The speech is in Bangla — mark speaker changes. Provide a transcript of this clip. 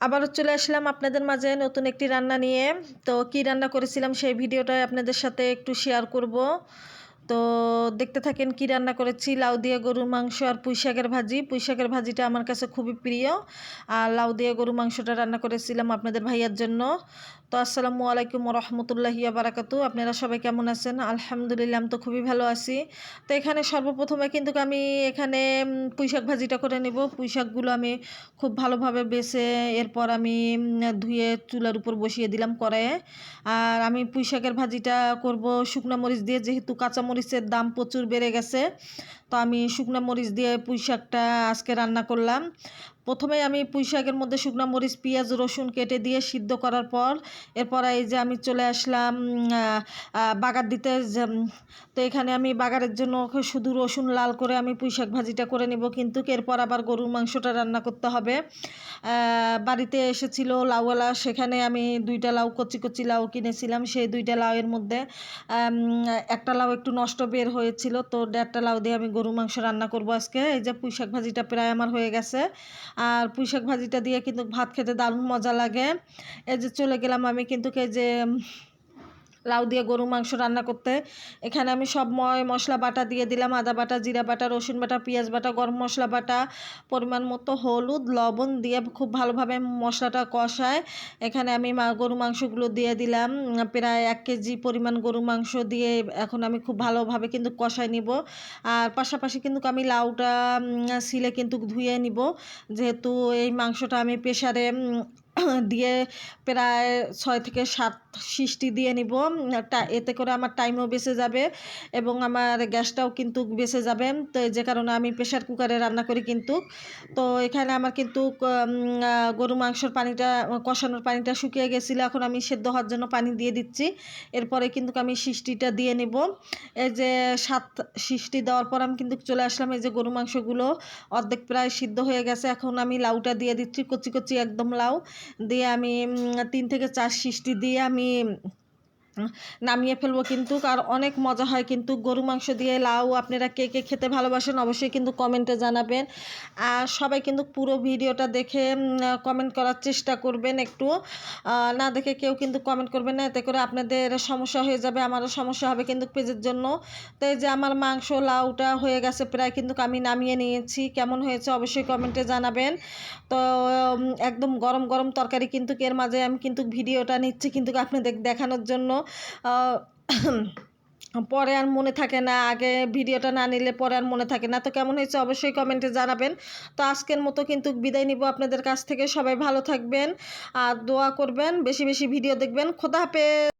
Speaker 1: আবারও চলে আসলাম আপনাদের মাঝে নতুন একটি রান্না নিয়ে। তো কি রান্না করেছিলাম সেই ভিডিওটাই আপনাদের সাথে একটু শেয়ার করব। তো দেখতে থাকেন কি রান্না করেছি। লাউ দিয়ে গরুর মাংস আর পুঁই শাকের ভাজি। পুঁই শাকের ভাজিটা আমার কাছে খুবই প্রিয়। আর লাউ দিয়ে গরু মাংসটা রান্না করেছিলাম আপনাদের ভাইয়ার জন্য। তো আসসালামু আলাইকুম রহমতুল্লাহি বারাকাতু আপনারা সবাই কেমন আছেন? আলহামদুলিল্লাহ, আমি তো খুবই ভালো আছি। তো এখানে সর্বপ্রথমে কিন্তু আমি এখানে পুঁই শাক ভাজিটা করে নেব। পুঁই শাকগুলো আমি খুব ভালোভাবে বেছে এরপর আমি ধুয়ে চুলার উপর বসিয়ে দিলাম কড়াইয়ে। আর আমি পুঁই শাকের ভাজিটা করব শুকনো মরিচ দিয়ে, যেহেতু কাঁচা মরিচের দাম প্রচুর বেড়ে গেছে। তো আমি শুকনো মরিচ দিয়ে পুঁই শাকটা আজকে রান্না করলাম। প্রথমে আমি পুঁই শাকের মধ্যে শুকনো মরিচ, পেঁয়াজ, রসুন কেটে দিয়ে সিদ্ধ করার পর, এরপর এই যে আমি চলে আসলাম বাগার দিতে তো এখানে আমি বাগারের জন্য শুধু রসুন লাল করে আমি পুঁই শাক ভাজিটা করে নেব, কিন্তু এরপর আবার গরুর মাংসটা রান্না করতে হবে। বাড়িতে এসেছিল লাউওয়ালা, সেখানে আমি দুইটা লাউ, কচি কচি লাউ কিনেছিলাম, সেই দুইটা লাউয়ের মধ্যে একটা লাউ একটু নষ্ট বের হয়েছিল, তো দেড়টা লাউ দিয়ে আমি গরু মাংস রান্না করব আজকে। এই যে পুঁই শাক ভাজিটা প্রায় আমার হয়ে গেছে। আর পুঁই শাক ভাজিটা দিয়ে কিন্তু ভাত খেতে দারুণ মজা লাগে। এই যে চলে গেলাম আমি কিন্তু এই যে লাউ দিয়ে গরু মাংস রান্না করতে। এখানে আমি সব ময় মশলা বাটা দিয়ে দিলাম। আদা বাটা, জিরা বাটা, রসুন বাটা, পেঁয়াজ বাটা, গরম মশলা বাটা, পরিমাণ মতো হলুদ, লবণ দিয়ে খুব ভালোভাবে মশলাটা কষায়। এখানে আমি মা গরু মাংসগুলো দিয়ে দিলাম। প্রায় এক কেজি পরিমাণ গরু মাংস দিয়ে এখন আমি খুব ভালোভাবে কিন্তু কষায় নিব। আর পাশাপাশি কিন্তু আমি লাউটা সিলে কিন্তু ধুয়ে নিব। যেহেতু এই মাংসটা আমি প্রেশারে দিয়ে প্রায় ছয় থেকে সাত সিষ্টি দিয়ে নিব। এতে করে আমার টাইমও বেঁচে যাবে এবং আমার গ্যাসটাও কিন্তু বেঁচে যাবে। তো যে কারণে আমি প্রেশার কুকারে রান্না করি কিন্তু। তো এখানে আমার কিন্তু গরু মাংসর পানিটা, কষানোর পানিটা শুকিয়ে গেছিল। এখন আমি সেদ্ধ হওয়ার জন্য পানি দিয়ে দিচ্ছি। এরপরে কিন্তু আমি সিষ্টিটা দিয়ে নিব। এই যে সাত সিষ্টি দেওয়ার পর আমি কিন্তু চলে আসলাম এই যে গরু মাংসগুলো। অর্ধেক প্রায় সিদ্ধ হয়ে গেছে। এখন আমি লাউটা দিয়ে দিচ্ছি, কচি কচি একদম লাউ। দিয়ে আমি তিন থেকে চার সিষ্টি দিয়ে আমি নামিয়ে ফেলব কিন্তু আর অনেক মজা হয় কিন্তু। গরু মাংস দিয়ে লাউ, আপনারা কে কে খেতে ভালোবাসেন অবশ্যই কিন্তু কমেন্টে জানাবেন। আর সবাই কিন্তু পুরো ভিডিওটা দেখে কমেন্ট করার চেষ্টা করবেন একটু। না দেখে কেউ কিন্তু কমেন্ট করবেন না, এতে করে আপনাদের সমস্যা হয়ে যাবে, আমারও সমস্যা হবে কিন্তু পেজের জন্য। তো এই যে আমার মাংস, লাউটা হয়ে গেছে প্রায় কিন্তু আমি নামিয়ে নিয়েছি, কেমন হয়েছে অবশ্যই কমেন্টে জানাবেন। তো একদম গরম গরম তরকারি কিন্তু এর মাঝে আমি কিন্তু ভিডিওটা নিচ্ছি কিন্তু আপনাদের দেখানোর জন্য। পরে আর মনে থাকে না, আগে ভিডিওটা না নিলে পরে আর মনে থাকে না। তো কেমন হয়েছে অবশ্যই কমেন্টে জানাবেন। তো আজকের মতো কিন্তু বিদায় নিব আপনাদের কাছ থেকে। সবাই ভালো থাকবেন আর দোয়া করবেন, বেশি বেশি ভিডিও দেখবেন। খোদা হাফেজ!